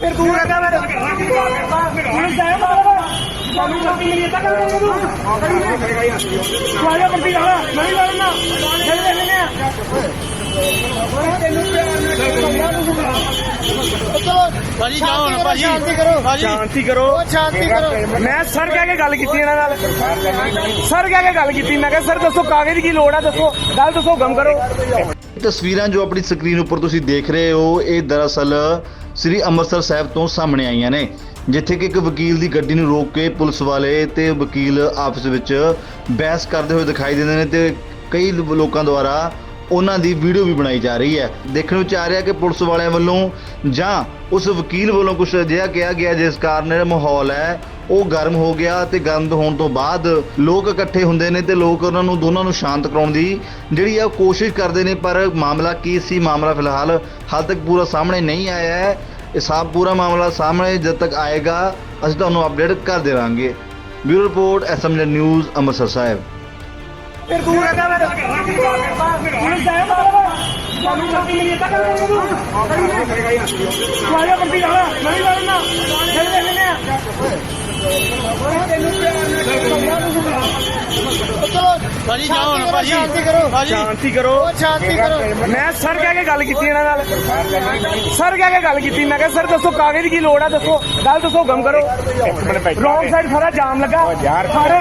ਫਿਰ ਤੂੰ ਕਹਿੰਦਾ ਮੈਂ ਪੁਲਿਸ ਜਾਏ ਮਤਲਬ ਸਾਨੂੰ ਕਾਪੀ ਮਿਲੀ ਤਾਂ ਕਰ ਤੂੰ ਤੂੰ ਆਇਆ ਬੰਦੀ ਵਾਲਾ। ਨਹੀਂ ਲੜਨਾ। ਚੱਲ ਲੈ ਲੈਨੇ ਆ ਭਾਜੀ ਜਾਓ ਹੁਣ ਭਾਜੀ। ਸ਼ਾਂਤੀ ਕਰੋ। ਭਾਜੀ। ਸ਼ਾਂਤੀ ਕਰੋ। ਸ਼ਾਂਤੀ ਕਰੋ। ਮੈਂ ਸਰ ਕਹਿ ਕੇ ਗੱਲ ਕੀਤੀ ਇਹਨਾਂ ਨਾਲ। ਸਰ ਕਹਿ ਕੇ ਗੱਲ ਕੀਤੀ। ਮੈਂ ਕਿਹਾ ਸਰ ਦੱਸੋ ਕਾਗਜ਼ ਦੀ ਕੀ ਲੋੜ ਆ? ਦੱਸੋ ਗੱਲ ਦੱਸੋ ਗਮ ਕਰੋ। ਇਹ ਤਸਵੀਰਾਂ ਜੋ ਆਪਣੀ ਸਕਰੀਨ ਉੱਪਰ ਤੁਸੀਂ ਦੇਖ ਰਹੇ ਹੋ ਇਹ ਦਰਅਸਲ ਸ੍ਰੀ ਅੰਮ੍ਰਿਤਸਰ ਸਾਹਿਬ ਤੋਂ ਸਾਹਮਣੇ ਆਈਆਂ ਨੇ ਜਿੱਥੇ ਕਿ ਇੱਕ ਵਕੀਲ ਦੀ ਗੱਡੀ ਨੂੰ ਰੋਕ ਕੇ ਪੁਲਿਸ ਵਾਲੇ ਤੇ ਵਕੀਲ ਆਪਸ ਵਿੱਚ ਬਹਿਸ ਕਰਦੇ ਹੋਏ ਦਿਖਾਈ ਦਿੰਦੇ ਨੇ ਤੇ ਕਈ ਲੋਕਾਂ ਦੁਆਰਾ ਉਹਨਾਂ ਦੀ ਵੀਡੀਓ ਵੀ ਬਣਾਈ ਜਾ ਰਹੀ ਹੈ। ਦੇਖਣ ਵਿੱਚ ਆ ਰਿਹਾ ਕਿ ਪੁਲਿਸ ਵਾਲਿਆਂ ਵੱਲੋਂ ਜਾਂ ਉਸ ਵਕੀਲ ਵੱਲੋਂ ਕੁਝ ਅਜਿਹਾ ਕਿਹਾ ਗਿਆ ਜਿਸ ਕਾਰਨ ਇਹ ਮਾਹੌਲ ਹੈ, ਉਹ ਗਰਮ ਹੋ ਗਿਆ ਤੇ ਗਰਮ ਹੋਣ ਤੋਂ ਬਾਅਦ ਲੋਕ ਇਕੱਠੇ ਹੁੰਦੇ ਨੇ ਤੇ ਲੋਕ ਉਹਨਾਂ ਨੂੰ ਦੋਨਾਂ ਨੂੰ ਸ਼ਾਂਤ ਕਰਾਉਣ ਦੀ ਜਿਹੜੀ ਆ ਉਹ ਕੋਸ਼ਿਸ਼ ਕਰਦੇ ਨੇ, ਪਰ ਮਾਮਲਾ ਕੀ ਸੀ? ਮਾਮਲਾ ਫਿਲਹਾਲ ਹਾਲ ਤੱਕ ਪੂਰਾ ਸਾਹਮਣੇ ਨਹੀਂ ਆਇਆ ਹੈ। ਇਹ ਸਭ ਪੂਰਾ ਮਾਮਲਾ ਸਾਹਮਣੇ ਜਦ ਤੱਕ ਆਏਗਾ, ਅਸੀਂ ਤੁਹਾਨੂੰ ਅਪਡੇਟ ਕਰਦੇ ਰਹਾਂਗੇ bureau report SMG news, Amritsar Sahib. ਫਿਰ ਤੂੰ ਕਹਿੰਦਾ ਮੈਂ। ਪੁਲਿਸ ਜਾਏ ਮਤਲਬ ਸਾਨੂੰ ਕਾਪੀ ਮਿਲੀ ਤਾਂ ਕਰ ਤੂੰ ਤੂੰ ਆਇਆ ਬੰਦੀ ਵਾਲਾ ਨਹੀਂ ਲੜਨਾ ਚੱਲ ਲੈ ਲੈਨੇ ਆ ਭਾਜੀ ਜਾਓ ਹੁਣ ਭਾਜੀ। ਸ਼ਾਂਤੀ ਕਰੋ। ਭਾਜੀ। ਸ਼ਾਂਤੀ ਕਰੋ। ਸ਼ਾਂਤੀ ਕਰੋ। ਮੈਂ ਸਰ ਕਹਿ ਕੇ ਗੱਲ ਕੀਤੀ ਇਹਨਾਂ ਨਾਲ। ਸਰ ਕਹਿ ਕੇ ਗੱਲ ਕੀਤੀ। ਮੈਂ ਕਿਹਾ ਸਰ ਦੱਸੋ ਕਾਗਜ਼ ਦੀ ਕੀ ਲੋੜ ਆ? ਦੱਸੋ। ਗੱਲ ਦੱਸੋ ਗਮ ਕਰੋ। ਰੋਂਗ ਸਾਈਡ ਸਾਰਾ ਜਾਮ ਲੱਗਾ। ਸਾਰੇ